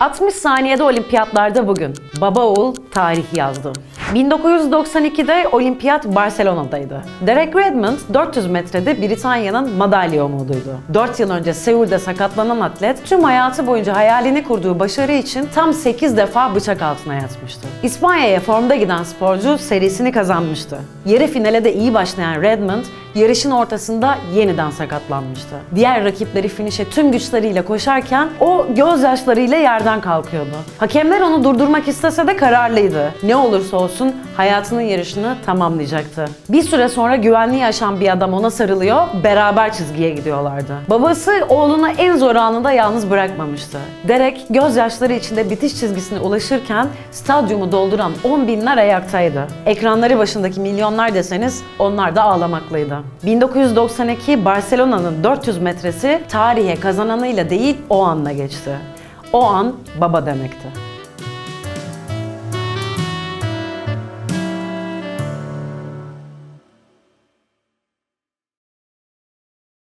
60 saniyede olimpiyatlarda bugün. Baba oğul tarih yazdı. 1992'de olimpiyat Barcelona'daydı. Derek Redmond 400 metrede Britanya'nın madalya umuduydu. 4 yıl önce Seul'de sakatlanan atlet tüm hayatı boyunca hayalini kurduğu başarı için tam 8 defa bıçak altına yatmıştı. İspanya'ya formda giden sporcu serisini kazanmıştı. Yarı finale de iyi başlayan Redmond yarışın ortasında yeniden sakatlanmıştı. Diğer rakipleri finişe tüm güçleriyle koşarken o gözyaşlarıyla yerden kalkıyordu. Hakemler onu durdurmak istese de kararlıydı. Ne olursa olsun hayatının yarışını tamamlayacaktı. Bir süre sonra güvenliği aşan bir adam ona sarılıyor, beraber çizgiye gidiyorlardı. Babası oğlunu en zor anında yalnız bırakmamıştı. Derek gözyaşları içinde bitiş çizgisine ulaşırken stadyumu dolduran 10 binler ayaktaydı. Ekranları başındaki milyonlar deseniz onlar da ağlamaklıydı. 1992 Barcelona'nın 400 metresi tarihe kazananıyla değil o anla geçti. O an baba demekti.